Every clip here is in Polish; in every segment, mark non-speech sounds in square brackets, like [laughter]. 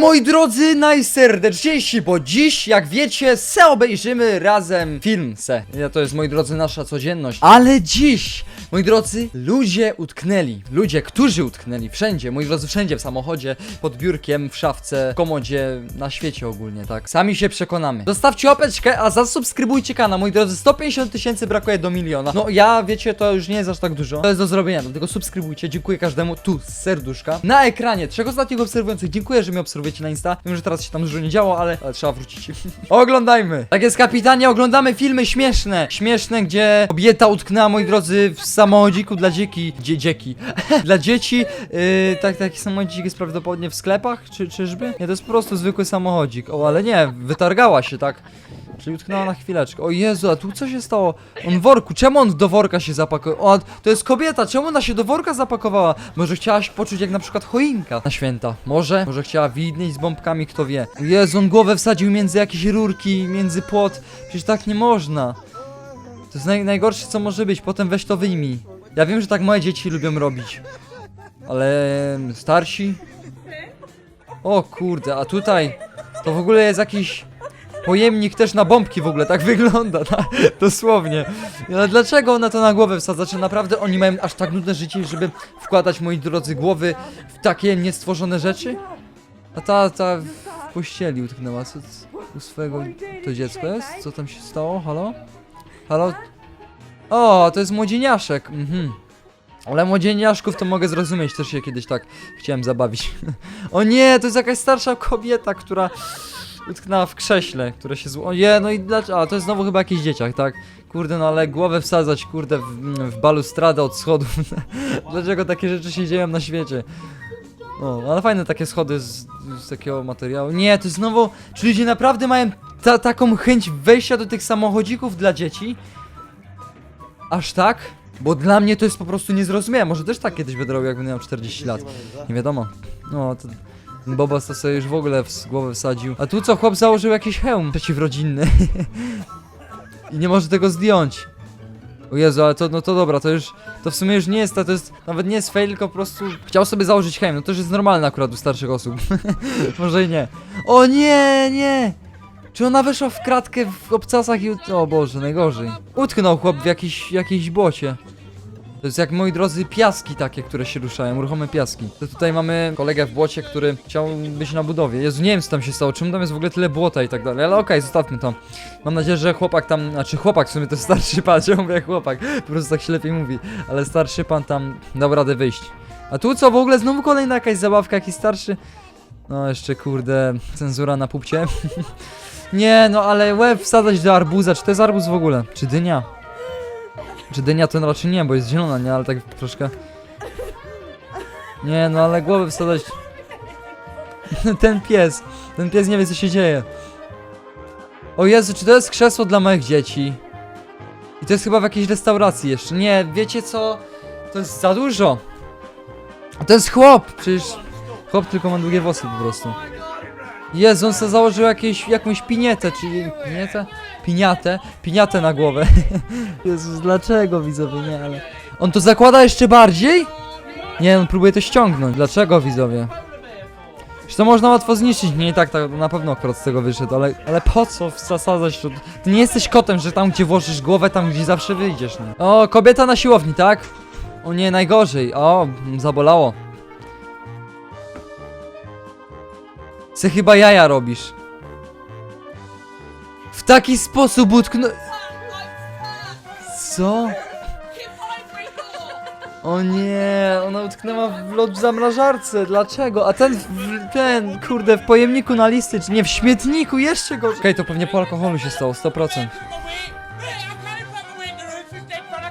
Moi drodzy, najserdeczniejsi, bo dziś, jak wiecie, se obejrzymy razem film se. Ja, to jest, moi drodzy, nasza codzienność. Ale dziś, moi drodzy, ludzie utknęli. Ludzie, którzy utknęli wszędzie, moi drodzy, wszędzie w samochodzie, pod biurkiem, w szafce, w komodzie, na świecie ogólnie, tak? Sami się przekonamy. Zostawcie łapeczkę, a zasubskrybujcie kanał, moi drodzy, 150 tysięcy brakuje do miliona. No ja, wiecie, to już nie jest aż tak dużo. To jest do zrobienia, dlatego subskrybujcie, dziękuję każdemu, tu, z serduszka. Na ekranie, trzech ostatnich obserwujących, dziękuję, że mnie obserwujecie na Insta. Wiem, że teraz się tam dużo nie działo, ale, ale trzeba wrócić. [laughs] Oglądajmy. Tak jest, kapitanie, oglądamy filmy śmieszne. Śmieszne, gdzie kobieta utknęła, moi drodzy, w samochodziku dla dzieki. Dzie [laughs] dzieki. dla dzieci. Yy, tak, taki samochodzik jest prawdopodobnie w sklepach, czy czyżby? Nie, to jest po prostu zwykły samochodzik. O, ale nie, wytargała się, tak. Czyli utknęła na chwileczkę. O Jezu, a tu co się stało? On w worku, czemu on do worka się zapakował? O, to jest kobieta, czemu ona się do worka zapakowała? Może chciała się poczuć jak na przykład choinka na święta. Może? Może chciała widnieć z bombkami, kto wie. Jezu, on głowę wsadził między jakieś rurki, między płot. Przecież tak nie można. To jest naj, najgorsze co może być, potem weź to wyjmij. Ja wiem, że tak moje dzieci lubią robić. Ale starsi? O kurde, a tutaj to w ogóle jest jakiś pojemnik też na bombki w ogóle, tak [laughs] wygląda, tak? dosłownie. Ale dlaczego ona to na głowę wsadza? Czy naprawdę oni mają aż tak nudne życie, żeby wkładać, moi drodzy, głowy w takie niestworzone rzeczy? A ta, ta w pościeli utknęła, co u swojego to dziecko jest? Co tam się stało? Halo? Halo? O, to jest młodzieniaszek, mhm. Ale młodzieniaszków to mogę zrozumieć, też się kiedyś tak chciałem zabawić. [laughs] o nie, to jest jakaś starsza kobieta, która utknęła w krześle, które się zło... Je, no i dlaczego? A, to jest znowu chyba jakiś dzieciak, tak? Kurde, no ale głowę wsadzać, kurde, w, w balustradę od schodów. [laughs] dlaczego takie rzeczy się dzieją na świecie? O, ale fajne takie schody z, z takiego materiału. Nie, to znowu... Czy ludzie naprawdę mają ta, taką chęć wejścia do tych samochodzików dla dzieci? Aż tak? Bo dla mnie to jest po prostu niezrozumiałe. Może też tak kiedyś będę robił, jakbym miał 40 lat. Nie wiadomo. No, to... ten Bobas to sobie już w ogóle w głowę wsadził. A tu co, chłop założył jakiś hełm przeciwrodzinny. [laughs] I nie może tego zdjąć. O Jezu, ale to, no to dobra, to już, to w sumie już nie jest, to, jest, nawet nie jest fail, tylko po prostu chciał sobie założyć hełm, no to już jest normalne akurat u starszych osób. [laughs] może i nie. O nie, nie! Czy ona weszła w kratkę w obcasach i... O Boże, najgorzej. Utknął chłop w jakiejś, jakiejś błocie. To jest jak, moi drodzy, piaski takie, które się ruszają, ruchome piaski. To tutaj mamy kolegę w błocie, który chciał być na budowie. Jezu, nie wiem co tam się stało, czemu tam jest w ogóle tyle błota i tak dalej, ale okej, zostawmy to. Mam nadzieję, że chłopak tam, znaczy chłopak w sumie to starszy pan, [laughs] czemu mówię chłopak, po prostu tak się lepiej mówi, ale starszy pan tam dał radę wyjść. A tu co, w ogóle znowu kolejna jakaś zabawka, jakiś starszy... No jeszcze kurde, cenzura na pupcie. [laughs] Nie, no ale łeb wsadzać do arbuza, czy to jest arbuz w ogóle? Czy dynia? Czy dynia to raczej nie, bo jest zielona, nie, ale tak troszkę... Nie, no ale głowę wsadzać... [laughs] ten pies, ten pies nie wie co się dzieje. O Jezu, czy to jest krzesło dla moich dzieci? I to jest chyba w jakiejś restauracji jeszcze. Nie, wiecie co? To jest za dużo. To jest chłop, przecież... Chłop tylko ma długie włosy po prostu. Jezu, on sobie założył jakieś, jakąś pinietę, czyli... Pinietę? Piniatę? Piniatę na głowę. [laughs] Jezus, dlaczego widzowie, nie, ale... On to zakłada jeszcze bardziej? Nie, on próbuje to ściągnąć. Dlaczego widzowie? Że to można łatwo zniszczyć, nie tak, tak na pewno akurat z tego wyszedł, ale, ale po co zasadzać to? Ty nie jesteś kotem, że tam gdzie włożysz głowę, tam gdzie zawsze wyjdziesz, nie? O, kobieta na siłowni, tak? O nie, najgorzej. O, zabolało. Se chyba jaja robisz. W taki sposób utknął... Co? O nie, ona utknęła w lód w zamrażarce, dlaczego? A ten, w, ten, kurde, w pojemniku na listy, czy nie, w śmietniku, jeszcze gorzej. Okej, to pewnie po alkoholu się stało, 100%.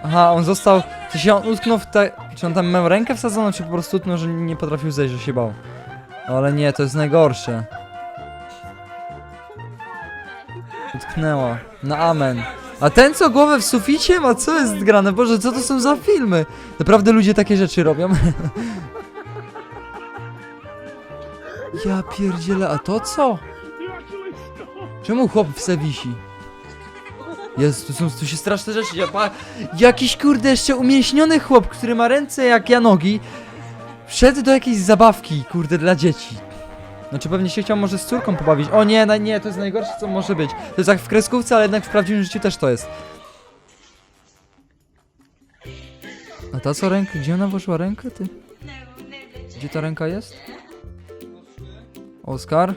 Aha, on został, czy się on utknął w te, czy on tam miał rękę wsadzoną, czy po prostu utknął, że nie potrafił zejść, że się bał. Ale nie, to jest najgorsze. Utknęła. Na amen. A ten co głowę w suficie ma? Co jest grane? Boże, co to są za filmy? Naprawdę ludzie takie rzeczy robią? [laughs] ja pierdzielę, a to co? Czemu chłop w se wisi? Jest, tu, są, tu się straszne rzeczy dzieją. Pa- Jakiś kurde jeszcze umięśniony chłop, który ma ręce jak ja nogi, wszedł do jakiejś zabawki, kurde, dla dzieci. Znaczy pewnie się chciał może z córką pobawić. O nie, na, nie, to jest najgorsze co może być. To jest jak w kreskówce, ale jednak w prawdziwym życiu też to jest. A ta co rękę? Gdzie ona włożyła rękę, ty? Gdzie ta ręka jest? Oskar?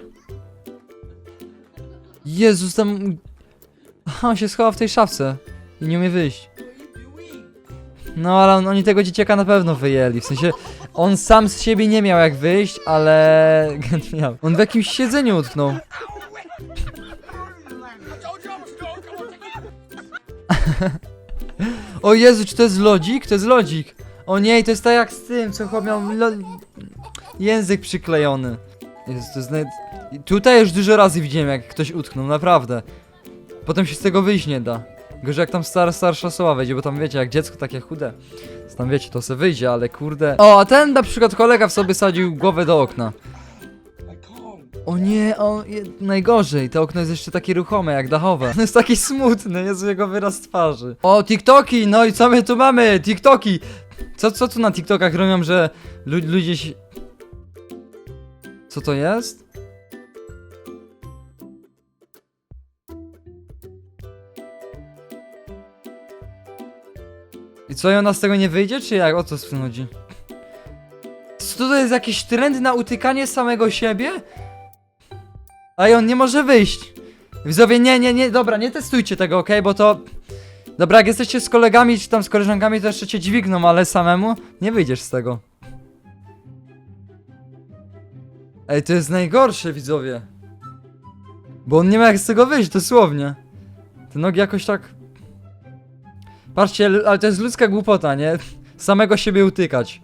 Jezus, tam... Aha, on się schował w tej szafce i nie umie wyjść. No, ale on, oni tego dzieciaka na pewno wyjęli, w sensie... On sam z siebie nie miał jak wyjść, ale... [laughs] Miał. On w jakimś siedzeniu utknął. [laughs] o Jezu, czy to jest lodzik? To jest lodzik. O nie, to jest tak jak z tym, co chłop miał język przyklejony. Jezu, to jest. Tutaj już dużo razy widziałem, jak ktoś utknął, naprawdę. Potem się z tego wyjść nie da. Gorzej jak tam star, starsza osoba wejdzie, bo tam wiecie, jak dziecko takie chude. To Tam wiecie, to se wyjdzie, ale kurde. O, a ten na przykład kolega w sobie sadził głowę do okna. O nie, o, je, najgorzej, to okno jest jeszcze takie ruchome, jak dachowe. To jest taki smutny, jest jego wyraz twarzy. O, TikToki, no i co my tu mamy? TikToki! Co, co tu na TikTokach robią, że lu ludzie się... Co to jest? I co, i ona z tego nie wyjdzie, czy jak? O co z tym chodzi? Co to jest jakiś trend na utykanie samego siebie? A i on nie może wyjść. Widzowie, nie, nie, nie, dobra, nie testujcie tego, okej, bo to... Dobra, jak jesteście z kolegami czy tam z koleżankami, to jeszcze cię dźwigną, ale samemu nie wyjdziesz z tego. Ej, to jest najgorsze, widzowie. Bo on nie ma jak z tego wyjść, dosłownie. Te nogi jakoś tak... Patrzcie, ale to jest ludzka głupota, nie? [laughs] Samego siebie utykać.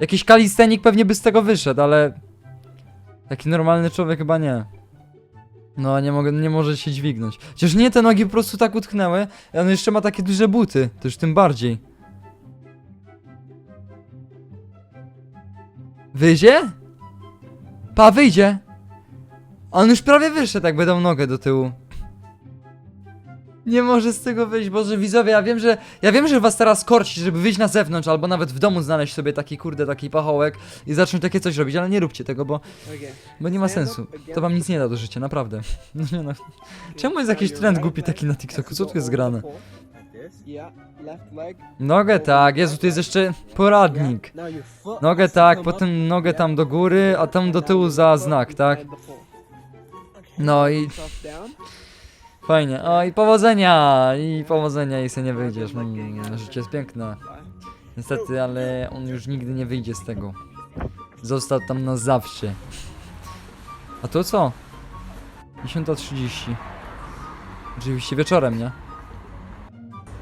Jakiś kalistenik pewnie by z tego wyszedł, ale... Taki normalny człowiek chyba nie. No, nie, mogę, nie może się dźwignąć. Chociaż nie, te nogi po prostu tak utknęły, on jeszcze ma takie duże buty, to już tym bardziej. Wyjdzie? Pa, wyjdzie! On już prawie wyszedł, jakby dał nogę do tyłu. Nie może z tego wyjść, Boże widzowie, ja wiem, że ja wiem, że was teraz korci, żeby wyjść na zewnątrz, albo nawet w domu znaleźć sobie taki kurde, taki pachołek i zacząć takie coś robić, ale nie róbcie tego, bo, bo nie ma sensu. To wam nic nie da do życia, naprawdę. [laughs] No nie no. Czemu jest jakiś trend głupi taki na TikToku? Co tu jest grane? Nogę tak, Jezu, tu jest jeszcze poradnik. Nogę tak, potem nogę tam do góry, a tam do tyłu za znak, tak? No i. fajnie. O i powodzenia! I powodzenia i nie wyjdziesz. Mm, życie jest piękne. Niestety, ale on już nigdy nie wyjdzie z tego. Został tam na zawsze. A to co? 10.30. Oczywiście wieczorem, nie?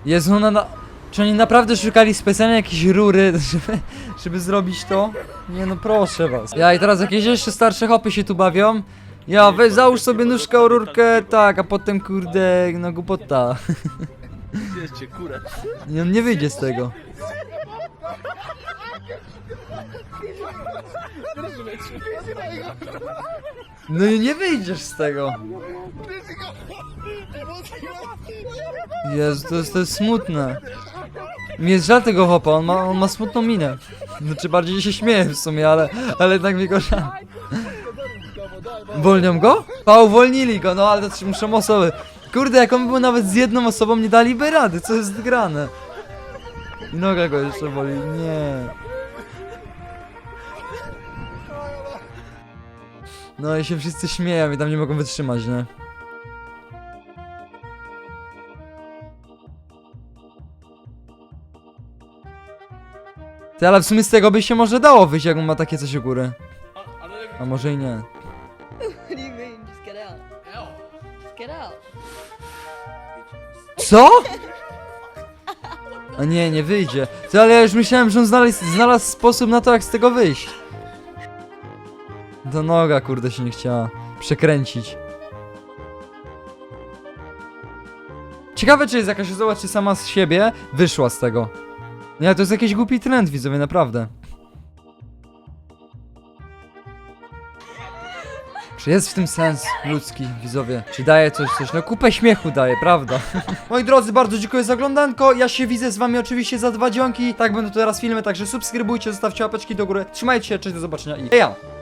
Jezu, ona na... Czy oni naprawdę szukali specjalnie jakiejś rury, [laughs] żeby, żeby zrobić to? Nie no, proszę was. Ja i teraz jakieś jeszcze starsze hopy się tu bawią. Ja, weź załóż sobie nóżkę o rurkę, tak, a potem kurde, no głupota. Wiecie, kurę. I on nie wyjdzie z tego. No i nie wyjdziesz z tego. Jezu, to jest, to jest smutne. Mi jest żal tego hopa, on ma, on ma smutną minę. Znaczy bardziej się śmieje w sumie, ale, ale jednak mi go żal. Wolnią go? A, uwolnili go, no ale to muszą osoby. Kurde, jak on był nawet z jedną osobą, nie daliby rady, co jest grane. Noga go jeszcze boli, nie. No i się wszyscy śmieją i tam nie mogą wytrzymać, nie? Ty, ale w sumie z tego by się może dało wyjść, jak on ma takie coś u góry. A może i nie. Co? A nie, nie wyjdzie. Ty, ale ja już myślałem, że on znalazł, znalazł sposób na to, jak z tego wyjść. To noga, kurde, się nie chciała przekręcić. Ciekawe, czy jest jakaś osoba, czy sama z siebie wyszła z tego. Nie, to jest jakiś głupi trend, widzowie, naprawdę. Czy jest w tym sens ludzki, widzowie? Czy daje coś, coś? No kupę śmiechu daje, prawda? [laughs] Moi drodzy, bardzo dziękuję za oglądanko. Ja się widzę z wami oczywiście za dwa dzionki. Tak będą teraz filmy, także subskrybujcie, zostawcie łapeczki do góry. Trzymajcie się, cześć, do zobaczenia i ja.